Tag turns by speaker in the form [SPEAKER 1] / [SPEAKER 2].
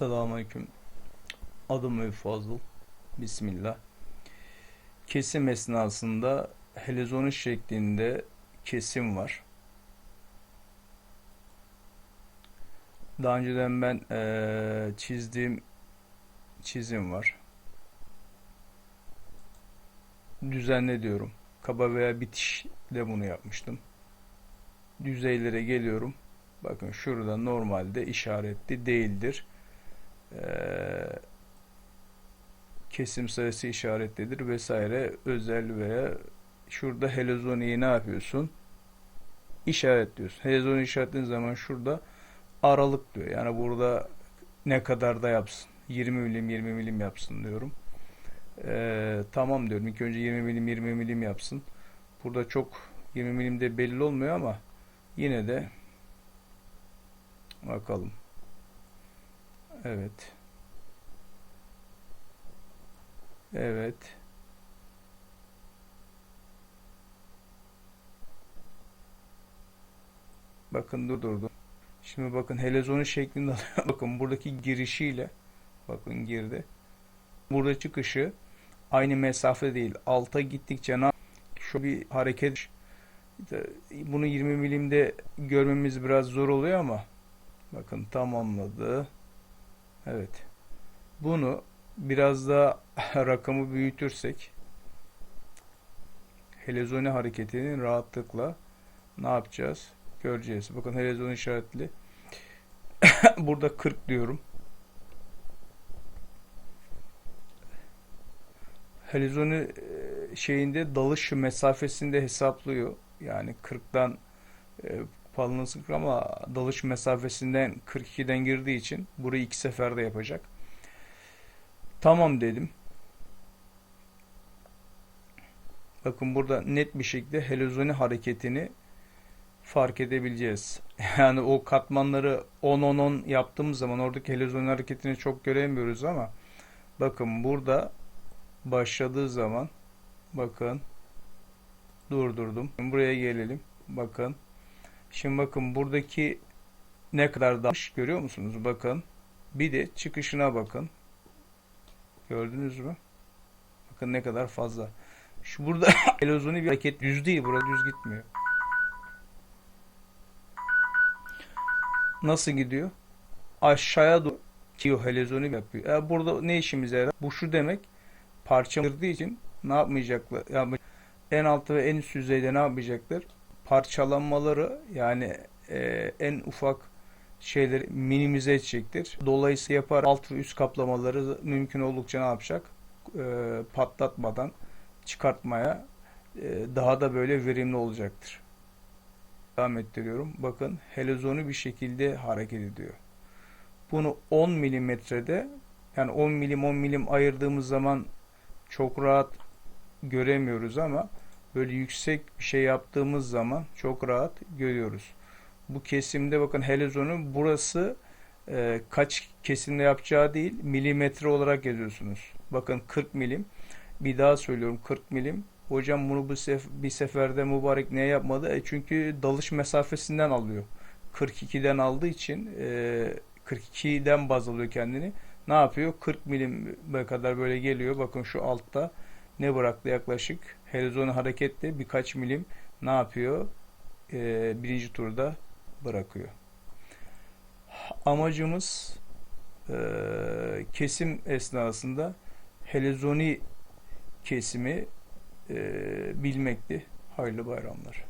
[SPEAKER 1] Selamünaleyküm. Adım Ebu Fazıl. Bismillah. Kesim esnasında helezonu şeklinde kesim var. Daha önceden ben eee, çizdiğim çizim var. Düzenle diyorum. Kaba veya bitişle bunu yapmıştım. Düzeylere geliyorum. Bakın şurada normalde işaretli değildir. Ee, kesim sayısı işaretlidir vesaire özel veya şurada helezoniyi ne yapıyorsun? İşaretliyorsun. Helezoni işaretlediğin zaman şurada aralık diyor. Yani burada ne kadar da yapsın. 20 milim 20 milim yapsın diyorum. Ee, tamam diyorum. İlk önce 20 milim 20 milim yapsın. Burada çok 20 milim de belli olmuyor ama yine de bakalım. Evet. Evet. Bakın durdurdum. Şimdi bakın helezonu şeklinde. Bakın buradaki girişiyle bakın girdi. Burada çıkışı aynı mesafe değil. Alta gittikçe ne şu bir hareket bunu 20 milimde görmemiz biraz zor oluyor ama bakın tamamladı. Evet. Bunu biraz daha rakamı büyütürsek helezoni hareketinin rahatlıkla ne yapacağız? Göreceğiz. Bakın helezon işaretli. Burada 40 diyorum. Helezoni e, şeyinde dalış mesafesinde hesaplıyor. Yani 40'dan palını sıkır ama dalış mesafesinden 42'den girdiği için burayı iki seferde yapacak. Tamam dedim. Bakın burada net bir şekilde helezoni hareketini fark edebileceğiz. Yani o katmanları 10-10-10 yaptığımız zaman oradaki helezoni hareketini çok göremiyoruz ama bakın burada başladığı zaman bakın durdurdum. Buraya gelelim. Bakın. Şimdi bakın buradaki ne kadar dalmış görüyor musunuz? Bakın. Bir de çıkışına bakın. Gördünüz mü? Bakın ne kadar fazla. Şu burada helezoni bir hareket düz değil. Burada düz gitmiyor. Nasıl gidiyor? Aşağıya doğru gidiyor helezoni yapıyor. E burada ne işimize yarar? Bu şu demek parçalandığı için ne yapmayacaklar? Yani en altı ve en üst yüzeyde ne yapacaklar? Parçalanmaları yani e, en ufak şeyleri minimize edecektir. Dolayısıyla yapar alt ve üst kaplamaları mümkün oldukça ne yapacak? E, patlatmadan çıkartmaya e, daha da böyle verimli olacaktır. Devam ettiriyorum. Bakın helezonu bir şekilde hareket ediyor. Bunu 10 milimetrede yani 10 milim 10 milim ayırdığımız zaman çok rahat göremiyoruz ama böyle yüksek bir şey yaptığımız zaman çok rahat görüyoruz. Bu kesimde bakın helezonu burası e, kaç kesimde yapacağı değil milimetre olarak yazıyorsunuz. Bakın 40 milim. Bir daha söylüyorum 40 milim. Hocam bunu bu sef bir seferde mübarek niye yapmadı? E çünkü dalış mesafesinden alıyor. 42'den aldığı için e, 42'den baz alıyor kendini. Ne yapıyor? 40 milime kadar böyle geliyor. Bakın şu altta ne bıraktı yaklaşık? Helezonu hareketle birkaç milim ne yapıyor? E, birinci turda bırakıyor. Amacımız e, kesim esnasında helezoni kesimi e, bilmekti. Hayırlı bayramlar.